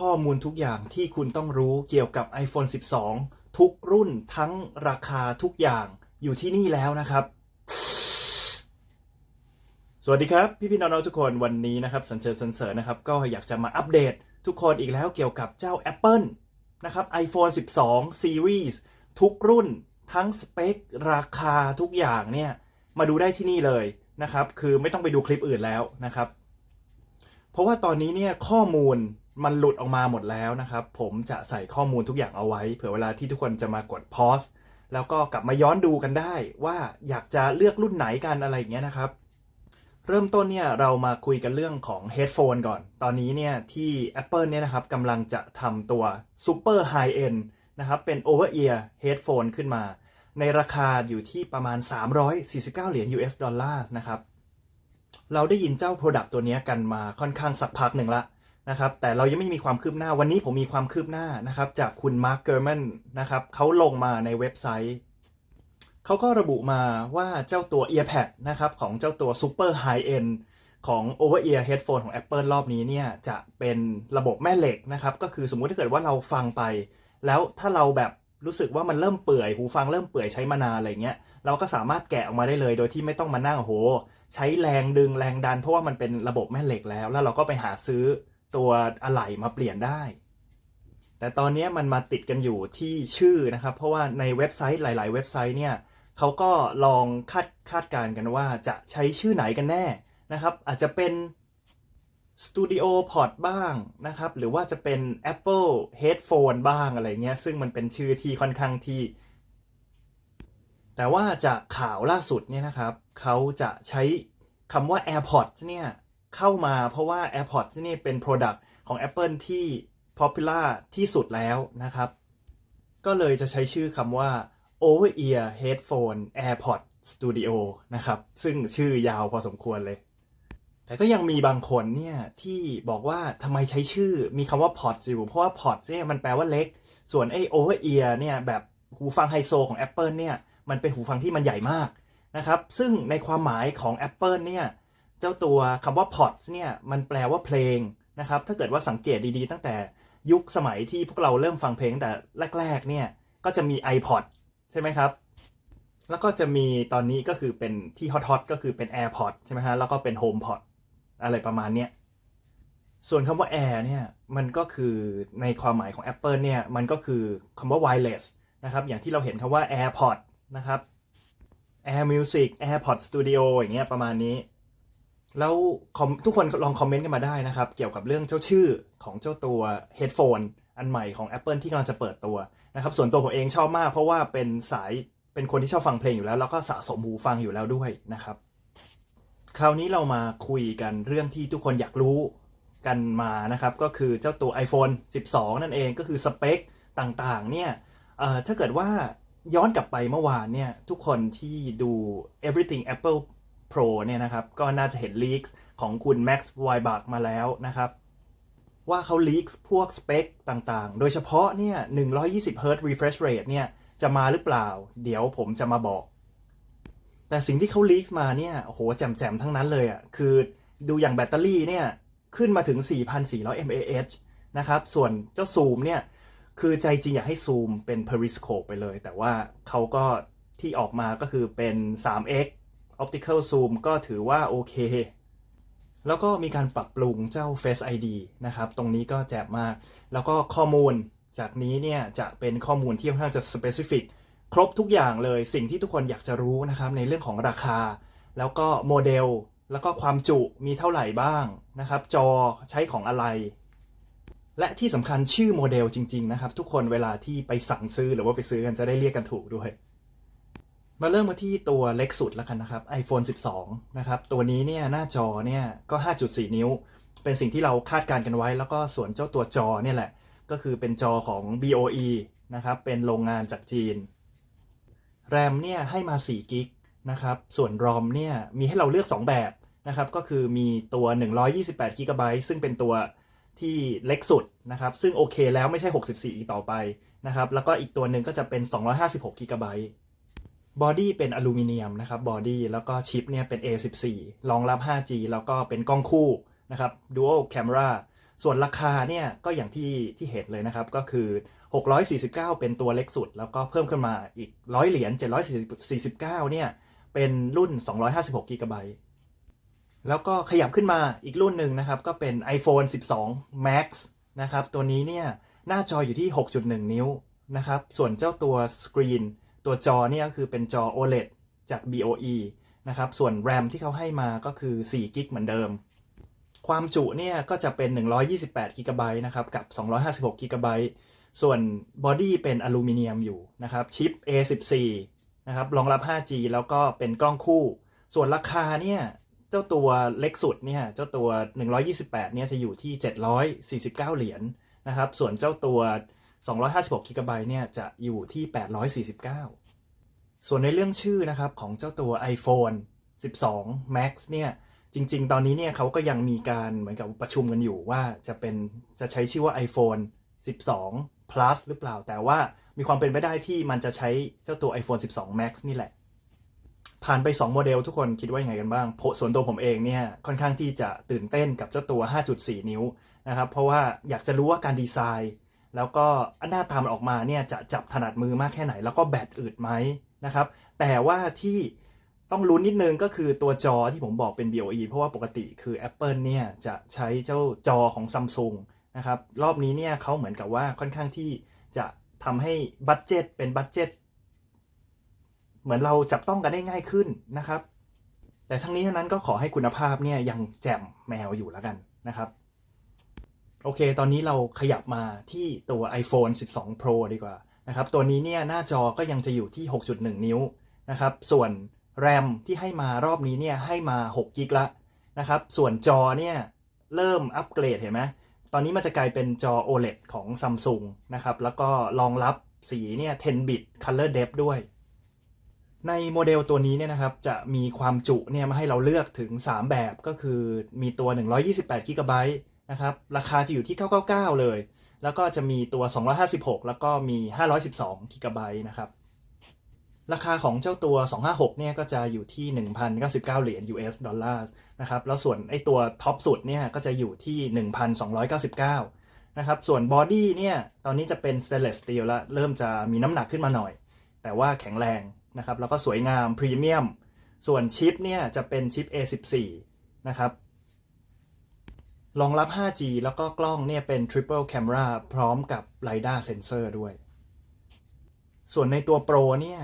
ข้อมูลทุกอย่างที่คุณต้องรู้เกี่ยวกับ iPhone 12 ทุกรุ่นทั้งราคาทุกอย่างอยู่ที่นี่แล้วนะครับ สวัสดีครับ พี่พี่ๆน้องๆทุกคนวันนี้นะครับ สันเชิญสันเสริญนะครับ ก็อยากจะมาอัปเดตทุกคนอีกแล้วเกี่ยวกับเจ้า Apple นะครับ iPhone 12 Series ทุกรุ่นทั้งสเปค ราคาทุกอย่างเนี่ยมาดูได้ที่นี่เลยนะครับ คือไม่ต้องไปดูคลิปอื่นแล้วนะครับ เพราะว่าตอนนี้เนี่ยข้อมูล มันหลุดออกมาหมดแล้วนะครับ ผมจะใส่ข้อมูลทุกอย่างเอาไว้ เผื่อเวลาที่ทุกคนจะมากดพอสแล้วก็กลับมาย้อนดูกันได้ ว่าอยากจะเลือกรุ่นไหนกันอะไรอย่างเงี้ยนะครับ เริ่มต้นเนี่ยเรามาคุยกันเรื่องของ Headphone ก่อน ตอนนี้เนี่ยที่ Apple เนี่ยนะครับกำลังจะทำตัว Super High End นะครับเป็น Over Ear Headphone ขึ้นมา ในราคาอยู่ที่ประมาณ 349 เหรียญ US ดอลลาร์นะครับ เราได้ยินเจ้า Product ตัวนี้กันมาค่อนข้างสักพักหนึ่งละ นะครับแต่เรายังไม่มีความคืบหน้าวันนี้ผมมีความคืบหน้านะครับ จากคุณมาร์คเกอร์แมนนะครับเขาลงมาในเว็บไซต์เขาก็ระบุมาว่าเจ้าตัว EarPad นะครับของเจ้าตัว Super High End ของ Over Ear Headphone ของ Apple รอบนี้เนี่ยจะเป็นระบบแม่เหล็กนะครับ ก็คือสมมุติถ้าเกิดว่าเราฟังไป แล้วถ้าเราแบบรู้สึกว่ามันเริ่มเปื่อยหูฟังเริ่มเปื่อยใช้มานานอะไรเงี้ยเราก็สามารถแกะออกมาได้เลย โดยที่ไม่ต้องมานั่งโอ้โหใช้แรงดึงแรงดัน เพราะว่ามันเป็นระบบแม่เหล็กแล้ว แล้วเราก็ไปหาซื้อ ตัวอะไหล่มาเปลี่ยนได้ แต่ตอนนี้มันมาติดกันอยู่ที่ชื่อนะครับ เพราะว่าในเว็บไซต์หลาย ๆ เว็บไซต์เนี่ยเขาก็ลองคาดคาดการกันว่าจะใช้ชื่อไหนกันแน่นะครับ อาจจะเป็น Studio Pod บ้างนะครับ หรือว่าจะเป็น Apple Headphone บ้างอะไรเงี้ย ซึ่งมันเป็นชื่อที่ค่อนข้างที่ แต่ว่าจากข่าวล่าสุดเนี่ยนะครับ เขาจะใช้คำว่า AirPods เนี่ย เข้ามาเพราะว่า AirPods นี่เป็น Product ของ Apple ที่ Popular ที่สุดแล้วนะครับ ก็เลยจะใช้ชื่อคำว่า Over Ear Headphone AirPods Studio นะครับ ซึ่งชื่อยาวพอสมควรเลย แต่ก็ยังมีบางคนเนี่ยที่บอกว่าทำไมใช้ชื่อมีคำว่า pods อยู่ เพราะว่า pods เนี่ยมันแปลว่าเล็ก ส่วนไอ้ over ear เนี่ยแบบหูฟังไฮโซของ Apple เนี่ยมันเป็นหูฟังที่มันใหญ่มากนะครับ ซึ่งในความหมายของ Apple เนี่ย เจ้าตัวคำว่า pods เนี่ยมันแปลว่าเพลงนะครับ ถ้าเกิดว่าสังเกตดีๆ ตั้งแต่ยุคสมัยที่พวกเราเริ่มฟังเพลงตั้งแต่แรก ๆ เนี่ยก็จะมี iPod ใช่ไหมครับ แล้วก็จะมีตอนนี้ก็คือเป็นที่ฮอตๆก็คือเป็น AirPod ใช่ไหมฮะ แล้วก็เป็น HomePod อะไรประมาณเนี้ย ส่วนคำว่า Air เนี่ยมันก็คือในความหมายของ Apple เนี่ยมันก็คือคำว่า wireless นะครับ อย่างที่เราเห็นคำว่า AirPod นะครับ Air Music AirPod Studio อย่างเงี้ยประมาณนี้ แล้วทุกคนลองคอมเมนต์กันมาได้นะครับ เกี่ยวกับเรื่องเจ้าชื่อของเจ้าตัว headphone อันใหม่ของ Apple ที่กำลังจะเปิดตัวนะครับ ส่วนตัวผมเองชอบมาก เพราะว่าเป็นสายเป็นคนที่ชอบฟังเพลงอยู่แล้ว แล้วก็สะสมหูฟังอยู่แล้วด้วยนะครับ คราวนี้เรามาคุยกันเรื่องที่ทุกคนอยากรู้กันมานะครับ ก็คือเจ้าตัว iPhone 12 นั่นเองก็คือสเปคต่างๆ เนี่ยถ้าเกิดว่าย้อนกลับไปเมื่อวานเนี่ย ทุกคนที่ดู Everything Apple Pro เนี่ยนะครับ ก็น่าจะเห็นลีกของคุณ Max w e i b a c h มาแล้วนะครับ ว่าเขาลีกพวกสเปคต่างๆ โดยเฉพาะเนี่ย 120 Hz refresh rate เนี่ย จะมาหรือเปล่า เดี๋ยวผมจะมาบอก แต่สิ่งที่เขาลีกมาเนี่ย โอ้โห แจ่มๆ ทั้งนั้นเลยอะ คือดูอย่างแบตเตอรี่เนี่ย ขึ้นมาถึง 4,400 mAh นะครับ ส่วนเจ้าซูมเนี่ย คือใจจริงอยากให้ซูมเป็น periscope ไปเลย แต่ว่าเขาก็ที่ออกมาก็คือเป็น 3x optical zoom ก็ถือว่าโอเค แล้วก็มีการปรับปรุงเจ้า Face ID นะครับ ตรงนี้ก็แจ่มมาก แล้วก็ข้อมูลจากนี้เนี่ยจะเป็นข้อมูลที่ค่อนข้างจะ specific ครบทุกอย่างเลยสิ่งที่ทุกคนอยากจะรู้นะครับในเรื่องของราคา แล้วก็โมเดล แล้วก็ความจุมีเท่าไหร่บ้างนะครับ จอใช้ของอะไร และที่สำคัญชื่อโมเดลจริง ๆ นะครับ ทุกคนเวลาที่ไปสั่งซื้อหรือว่าไปซื้อกันจะได้เรียกกันถูกด้วย มาเริ่มมาที่ตัวเล็กสุดแล้วกันนะครับ iPhone 12 นะครับ ตัวนี้เนี่ยหน้าจอเนี่ยก็ 5.4 นิ้ว เป็นสิ่งที่เราคาดการณ์กันไว้ แล้วก็ส่วนเจ้าตัวจอเนี่ยแหละ ก็คือเป็นจอของ BOE นะครับ เป็นโรงงานจากจีน แรมเนี่ยให้มา4กิกนะครับ ส่วน ROM เนี่ยมีให้เราเลือก 2 แบบนะครับ ก็คือมีตัว 128กิกะไบต์ซึ่งเป็นตัวที่เล็กสุดนะครับ ซึ่งโอเคแล้วไม่ใช่ 64 อีกต่อไปนะครับ แล้วก็อีกตัวหนึ่งก็จะเป็น 256กิกะไบอดี้เป็นอลูมิเนียมนะครับบอดี้แล้วก็ชิปเนี่ยเป็น A14 รองรับ 5G แล้วก็เป็นกล้องคู่นะครับ Dual Camera ส่วนราคาเนี่ยก็อย่างที่ที่เห็นเลยนะครับ ก็คือ 649 เป็นตัวเล็กสุด แล้วก็เพิ่มขึ้นมาอีก 100 เหรียญ 749 เนี่ย เป็นรุ่น 256กิกะไบต์แล้วก็ขยับขึ้นมาอีกรุ่นหนึ่งนะครับ ก็เป็น iPhone 12 Max นะครับ ตัวนี้เนี่ย หน้าจออยู่ที่ 6.1 นิ้วนะครับ ส่วนเจ้าตัวสกรีน ตัวจอเนี่ยก็คือเป็นจอ OLED จาก BOE นะครับ ส่วน RAM ที่เขาให้มาก็คือ4กิกเหมือนเดิม ความจุเนี่ยก็จะเป็น 128กิกะไบต์นะครับ กับ 256กิกะไบต์ส่วนบอดี้เป็นอลูมิเนียมอยู่นะครับ ชิป A14 นะครับ รองรับ 5G แล้วก็เป็นกล้องคู่ ส่วนราคาเนี่ยเจ้าตัวเล็กสุดเนี่ยเจ้าตัว 128 เนี่ยจะอยู่ที่ 749 เหรียญนะครับ ส่วนเจ้าตัว 256 กิกะไบต์เนี่ยจะอยู่ที่ 849 ส่วนในเรื่องชื่อนะครับของเจ้าตัว iPhone 12 Max เนี่ยจริง ๆ ตอนนี้เนี่ยเขาก็ยังมีการเหมือนกับประชุมกันอยู่ว่าจะเป็นจะใช้ชื่อว่า iPhone 12 Plus หรือเปล่า แต่ว่ามีความเป็นไปได้ที่มันจะใช้เจ้าตัว iPhone 12 Max นี่แหละ ผ่านไป 2 โมเดลทุกคนคิดว่ายังไงกันบ้าง ส่วนตัวผมเองเนี่ยค่อนข้างที่จะตื่นเต้นกับเจ้าตัว 5.4 นิ้วนะครับ เพราะว่าอยากจะรู้ว่าการดีไซน์ แล้วก็หน้าตามันออกมาเนี่ยจะจับถนัดมือมากแค่ไหน แล้วก็แบตอึดไหมนะครับ แต่ว่าที่ต้องลุ้นนิดนึงก็คือตัวจอที่ผมบอกเป็น BOE เพราะว่าปกติคือ Apple เนี่ยจะใช้เจ้าจอของ Samsung นะครับ รอบนี้เนี่ยเขาเหมือนกับว่าค่อนข้างที่จะทำให้บัตเจ็ตเป็นบัตเจ็ตเหมือนเราจับต้องกันได้ง่ายขึ้นนะครับ แต่ทั้งนี้ทั้งนั้นก็ขอให้คุณภาพเนี่ยยังแจ่มแมวอยู่แล้วกันนะครับ โอเค ตอนนี้เราขยับมาที่ตัว iPhone 12 Pro ดีกว่านะครับ ตัวนี้เนี่ยหน้าจอก็ยังจะอยู่ที่ 6.1 นิ้วนะครับ ส่วน RAM ที่ให้มารอบนี้เนี่ยให้มา6กิกละนะครับ ส่วนจอเนี่ยเริ่มอัปเกรดเห็นไหม ตอนนี้มันจะกลายเป็นจอ OLED ของ Samsung นะครับ แล้วก็รองรับสีเนี่ย10 bit color depth ด้วย ในโมเดลตัวนี้เนี่ยนะครับ จะมีความจุเนี่ยมาให้เราเลือกถึง 3 แบบก็คือมีตัว 128 g b นะครับ ราคาจะอยู่ที่ 999 เลย แล้วก็จะมีตัว 256 แล้วก็มี 512 g b นะครับ ราคาของเจ้าตัว 256 เนี่ยก็จะอยู่ที่ 1,099 เหรียญ US ดอลลาร์นะครับ แล้วส่วนไอตัวท็อปสุดเนี่ยก็จะอยู่ที่ 1,299 นะครับ ส่วนบอดี้เนี่ยตอนนี้จะเป็น stainless steel แล้วเริ่มจะมีน้ำหนักขึ้นมาหน่อย แต่ว่าแข็งแรงนะครับ แล้วก็สวยงามพรีเมียม ส่วนชิปเนี่ยจะเป็นชิป A14 นะครับ รองรับ 5G แล้วก็กล้องเนี่ยเป็น triple camera พร้อมกับ LiDAR sensor ด้วย ส่วนในตัว Pro เนี่ย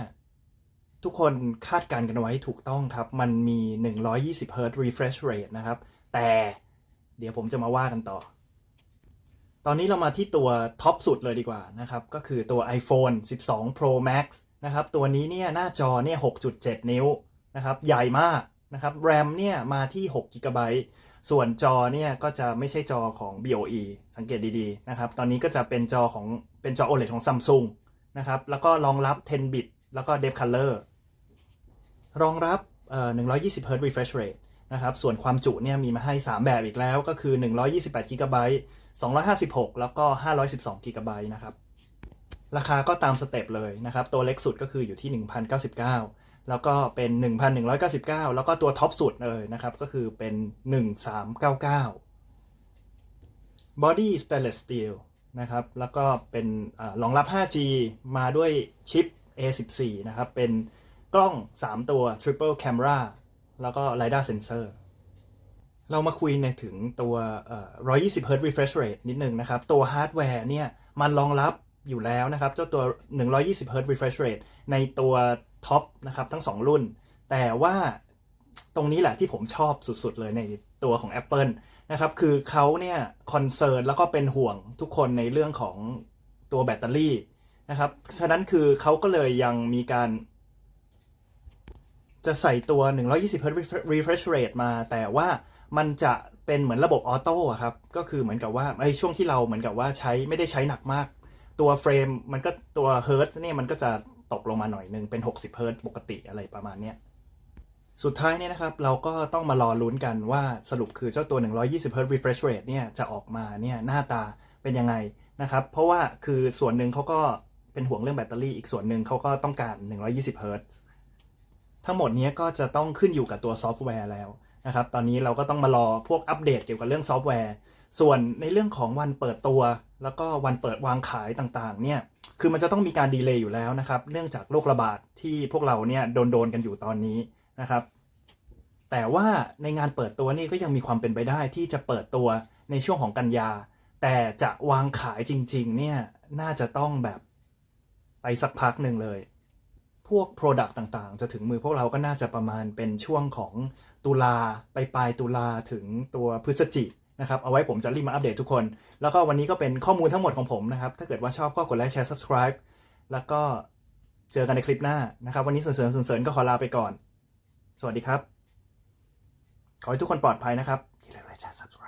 ทุกคนคาดการณ์กันไว้ถูกต้องครับ มันมี 120 Hz refresh rate นะครับ แต่เดี๋ยวผมจะมาว่ากันต่อ ตอนนี้เรามาที่ตัวท็อปสุดเลยดีกว่านะครับ ก็คือตัว iPhone 12 Pro Max นะครับ ตัวนี้เนี่ยหน้าจอเนี่ย 6.7 นิ้วนะครับ ใหญ่มากนะครับ RAM เนี่ยมาที่ 6 GB ส่วนจอเนี่ยก็จะไม่ใช่จอของ BOE สังเกตดีๆนะครับ ตอนนี้ก็จะเป็นจอของเป็นจอ OLED ของ Samsung นะครับ แล้วก็รองรับ 10 bit แล้วก็ Depth Color รองรับ 120 Hz refresh rate นะครับ ส่วนความจุเนี่ยมีมาให้ 3 แบบอีกแล้วก็คือ 128 GB 256 แล้วก็ 512 GB นะครับ ราคาก็ตามสเต็ปเลยนะครับ ตัวเล็กสุดก็คืออยู่ที่ 1,099 แล้วก็เป็น 1,199 แล้วก็ตัวท็อปสุดเลยนะครับ ก็คือเป็น 1399 Body Stainless Steel นะครับ แล้วก็เป็นรองรับ 5G มาด้วยชิป A14 นะครับ เป็นกล้อง 3 ตัว Triple Camera แล้วก็ LiDAR Sensor เรามาคุยในถึงตัวเอ่อ120 Hz refresh rate นิดนึงนะครับ ตัวฮาร์ดแวร์เนี่ย มันรองรับอยู่แล้วนะครับ เจ้าตัว 120 Hz refresh rate ในตัว ท็อปนะครับทั้ง 2 รุ่น แต่ว่าตรงนี้แหละที่ผมชอบสุดๆเลยในตัวของ Apple นะครับคือเขาเนี่ยคอนเซิร์นแล้วก็เป็นห่วงทุกคนในเรื่องของตัวแบตเตอรี่นะครับ ฉะนั้นคือเขาก็เลยยังมีการ จะใส่ตัว 120 Hz refresh rate มา แต่ว่ามันจะเป็นเหมือนระบบออโต้ครับ ก็คือเหมือนกับว่าไอ้ช่วงที่เราเหมือนกับว่าใช้ไม่ได้ใช้หนักมาก ตัวเฟรมมันก็ตัวเฮิร์ตเนี่ยมันก็จะ ตกลงมาหน่อยนึงเป็น 60เฮิร์ตปกติอะไรประมาณเนี้ยสุดท้ายเนี่ยนะครับเราก็ต้องมารอลุ้นกันว่าสรุปคือเจ้าตัว 120 Hz refresh rate เนี่ยจะออกมาเนี่ยหน้าตาเป็นยังไงนะครับ เพราะว่าคือส่วนหนึ่งเขาก็เป็นห่วงเรื่องแบตเตอรี่อีกส่วนหนึ่งเขาก็ต้องการ 120 Hz ทั้งหมดนี้ก็จะต้องขึ้นอยู่กับตัวซอฟต์แวร์แล้วนะครับ ตอนนี้เราก็ต้องมารอพวกอัปเดตเกี่ยวกับเรื่องซอฟต์แวร์ ส่วนในเรื่องของวันเปิดตัว แล้วก็วันเปิดวางขายต่างๆ เนี่ย คือมันจะต้องมีการดีเลย์อยู่แล้วนะครับ เนื่องจากโรคระบาดที่พวกเราเนี่ยโดนโดนๆกันอยู่ตอนนี้นะครับ แต่ว่าในงานเปิดตัวนี่ก็ยังมีความเป็นไปได้ที่จะเปิดตัวในช่วงของกันยา แต่จะวางขายจริง ๆ เนี่ย น่าจะต้องแบบไปสักพักหนึ่งเลย พวก Product ต่างๆ จะถึงมือพวกเราก็น่าจะประมาณเป็นช่วงของตุลาไปปลายตุลาถึงตัวพฤศจิ นะครับ เอาไว้ผมจะรีบมาอัปเดตทุกคน แล้วก็วันนี้ก็เป็นข้อมูลทั้งหมดของผมนะครับ ถ้าเกิดว่าชอบก็กดไลค์แชร์ subscribe แล้วก็เจอกันในคลิปหน้านะครับ วันนี้เสริญเสริญก็ขอลาไปก่อน สวัสดีครับ ขอให้ทุกคนปลอดภัยนะครับที่ไลค์แชร์ subscribe